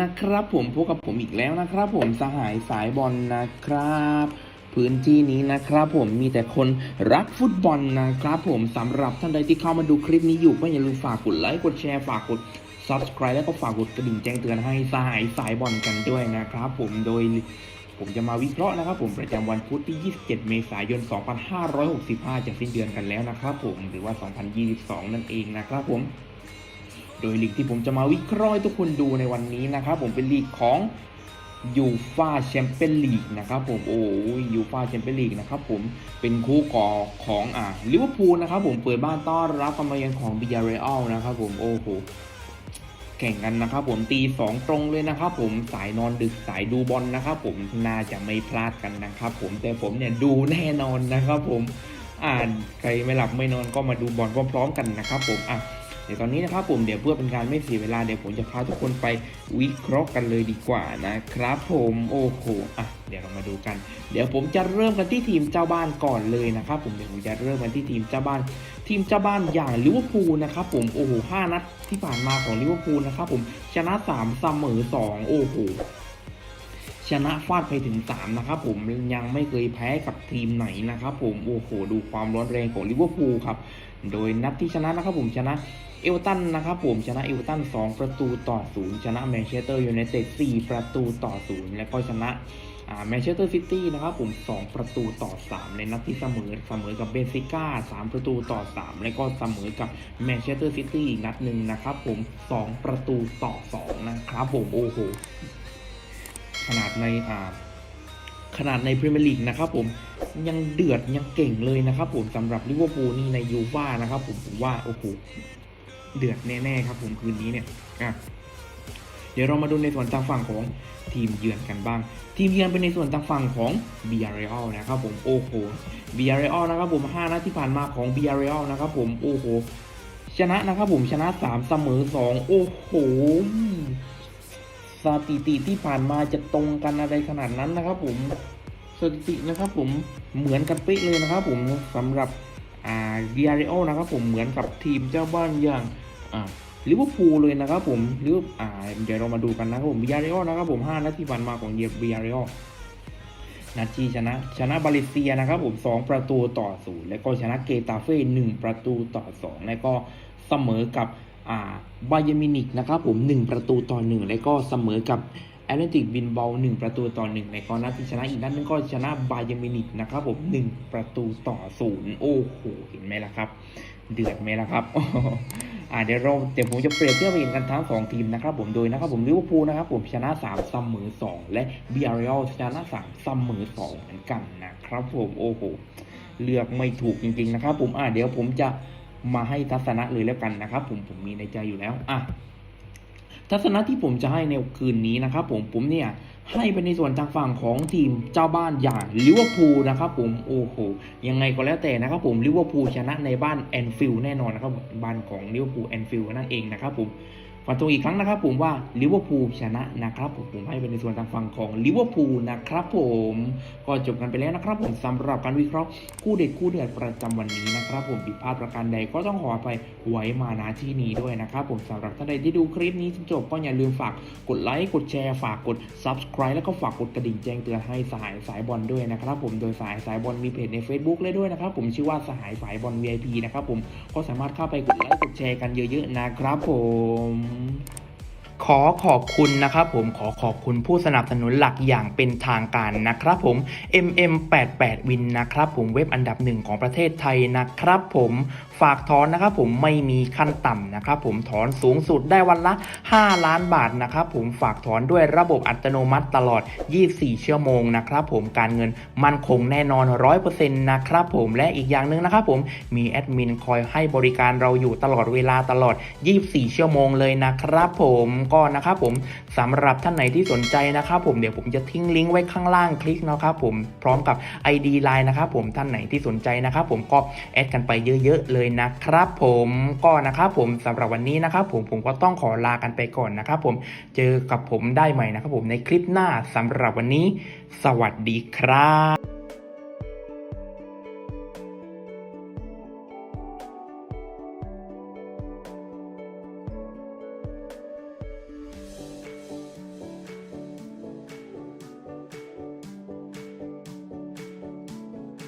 นะครับผมพบกับผมอีกแล้วนะครับ ผมสหายสายบอลนะครับ พื้นที่นี้นะครับ ผมมีแต่คนรักฟุตบอลนะครับ ผมสำหรับท่านใดที่เข้ามาดูคลิปนี้อยู่ก็อย่าลืมฝากกดไลค์กดแชร์ฝากกด subscribe แล้วก็ฝากกดกระดิ่งแจ้งเตือนให้สหายสายบอลกันด้วยนะครับ ผมโดยผมจะมาวิเคราะห์นะครับ ผมประจำวันพุธที่ 27 เมษายน 2565 จะสิ้นเดือนกันแล้วนะครับ ผมหรือว่า 2022 นั่นเองนะครับ ผม โดยลีกที่ผมจะมาวิเคราะห์ให้ทุกคนดูในวันนี้นะครับผมเป็นลีกของยูฟาแชมเปี้ยนลีกนะครับผมโอ้ยยูฟาแชมเปี้ยนลีกนะครับผมเป็นคู่ก่อของอ่าลิเวอร์พูลนะครับผมเปิดบ้านต้อนรับการมาเยือนของบิยาเรอัลนะครับผมโอ้โหแข่งกันนะครับผมตีสองตรงเลยนะครับผมสายนอนดึกสายดูบอลนะครับผมน่าจะไม่พลาดกันนะครับผมแต่ผมเนี่ยดูแน่นอนนะครับผมอ่านใครไม่หลับไม่นอนก็มาดูบอลพร้อมๆกันนะครับผมอะ เดี๋ยวตอนนี้นะครับผมเดี๋ยวเพื่อเป็นการไม่เสียเวลาเดี๋ยวผมจะพาทุกคนไปวิเคราะห์กันเลยดีกว่านะครับ ผมโอ้โหอะเดี๋ยวเรามาดูกัน เดี๋ยวผมจะเริ่มกันที่ทีมเจ้าบ้านก่อนเลยนะครับ ผมเดี๋ยวผมจะเริ่มกันที่ทีมเจ้าบ้าน ทีมเจ้าบ้านอย่างลิเวอร์พูลนะครับผมโอ้โหห้านัดที่ผ่านมาของลิเวอร์พูลนะครับผมชนะ3เสมอ2โอ้โหชนะฟาดไปถึง 3 นะครับผมยังไม่เคยแพ้กับทีมไหนนะครับผม โอ้โห ดูความร้อนแรงของลิเวอร์พูลครับ โดยนัดที่ชนะนะครับผมชนะ เอเวอร์ตันนะครับผมชนะเอเวอร์ตัน2 ประตูต่อ0ชนะแมนเชสเตอร์ยูไนเต็ด4ประตูต่อ0แล้วก็ชนะแมนเชสเตอร์ซิตี้นะครับผม 2 ประตูต่อ 3 ในนัดที่เสมอเสมอกับเบนฟิก้า 3 ประตูต่อ 3 แล้วก็เสมอกับแมนเชสเตอร์ซิตี้อีกนัดหนึ่งนะครับผม 2 ประตูต่อ 2 นะครับผม โอ้โห ขนาดในอ่าขนาดในพรีเมียร์ลีกนะครับผมยังเดือดยังเก่งเลยนะครับผมสำหรับลิเวอร์พูลนี่ในยูฟ่านะครับผมผมว่าโอ้โห เดือดแน่ๆครับผมคืนนี้เนี่ยอะเดี๋ยวเรามาดูในส่วนทางฝั่งของทีมเยือนกันบ้าง ทีมเยือนเป็นในส่วนทางฝั่งของ b r r e a l นะครับผมโอ้โห b r r e a l นะครับผม5นัดที่ผ่านมาของ b r r e a l นะครับผมโอ้โหชนะนะครับผมชนะ 3 เสมอ 2 โอ้โหสถิติที่ผ่านมาจะตรงกันอะไรขนาดนั้นนะครับผมสถิตินะครับผมเหมือนกันเป๊ะเลยนะครับผมสำหรับอ่า b r r e a l นะครับผมเหมือนกับทีมเจ้าบ้านอย่าง ลิเวอร์พูลเลยนะครับผมลิเวอร์อ่าเดี๋ยวเรามาดูกันนะครับผมบิยาเรอนะครับผม5นัดที่ผ่านมาของเยบิยาเรอนัดที่ชนะชนะบาเลเซียนะครับผม 2 ประตูต่อศูนย์แล้วก็ชนะเกตาเฟ่1ประตูต่อ 2 แล้วก็เสมอกับอ่าบาเยมินิกนะครับผม 1 ประตูต่อ 1 แล้วก็เสมอกับแอตเลติกบินเบล1ประตูต่อ 1 แล้วก็นัดที่ชนะอีกนัดนึงก็ชนะบาเยมินิกนะครับผม 1 ประตูต่อศูนย์โอ้โหเห็นไหมล่ะครับ เดือดไหมล่ะครับ อ่าเดี๋ยวเราเดี๋ยวผมจะเปรียบเทียบเห็นกันทั้งสองทีมนะครับผมโดยนะครับผมลิเวอร์พูลนะครับผมชนะ3เสมอ2 และเบียร์เรลชนะ3เสมอ2เหมือนกันนะครับผมโอ้โหเลือกไม่ถูกจริงๆนะครับผมอ่าเดี๋ยวผมจะมาให้ทัศนะเลยแล้วกันนะครับผมผมมีในใจอยู่แล้วอะทัศนะที่ผมจะให้ในคืนนี้นะครับผมผมเนี่ย ให้เป็นในส่วนทางฝั่งของทีมเจ้าบ้านอย่างลิเวอร์พูลนะครับผมโอ้โหยังไงก็แล้วแต่นะครับผมลิเวอร์พูลชนะในบ้านแอนฟิลด์แน่นอนนะครับบ้านของลิเวอร์พูลแอนฟิลด์นั่นเองนะครับผม ฟันธงอีกครั้งนะครับผมว่าลิเวอร์พูลชนะนะครับผมผมให้เป็นในส่วนทางฝั่งของลิเวอร์พูลนะครับผมก็จบกันไปแล้วนะครับผมสำหรับการวิเคราะห์คู่เด็ดคู่เดือดประจำวันนี้นะครับผมผิดพลาดประการใดก็ต้องขออภัยไว้มาณที่นี้ด้วยนะครับผมสำหรับท่านใดที่ดูคลิปนี้จนจบก็อย่าลืมฝากกดไลค์กดแชร์ฝากกด subscribe แล้วก็ฝากกดกระดิ่งแจ้งเตือนให้สหายสายบอลด้วยนะครับผมโดยสายสายบอลมีเพจใน Facebook เลยด้วยนะครับผมชื่อว่าสหายสายบอล VIP นะครับผมก็สามารถเข้าไปกดไลค์กดแชร์กันเยอะๆนะครับผม嗯。 ขอขอบคุณนะครับผมขอขอบคุณผู้สนับสนุนหลักอย่างเป็นทางการนะครับผม MM88 Win นะครับผมเว็บอันดับหนึ่งของประเทศไทยนะครับผมฝากถอนนะครับผมไม่มีขั้นต่ำนะครับผมถอนสูงสุดได้วันละ 5 ล้านบาทนะครับผมฝากถอนด้วยระบบอัตโนมัติตลอด 24 ชั่วโมงนะครับผมการเงินมั่นคงแน่นอน 100%นะครับผมและอีกอย่างหนึ่งนะครับผมมีแอดมินคอยให้บริการเราอยู่ตลอดเวลาตลอด 24 ชั่วโมงเลยนะครับผมก็นะครับผมสำหรับท่านไหนที่สนใจนะครับผมเดี๋ยวผมจะทิ้งลิงก์ไว้ข้างล่างคลิกนะครับผมพร้อมกับ ID Line นะครับผมท่านไหนที่สนใจนะครับผมก็แอดกันไปเยอะๆเลยนะครับผมก็นะครับผมสำหรับวันนี้นะครับผมผมก็ต้องขอลากันไปก่อนนะครับผมเจอกับผมได้ใหม่นะครับผมในคลิปหน้าสำหรับวันนี้ สวัสดีครับ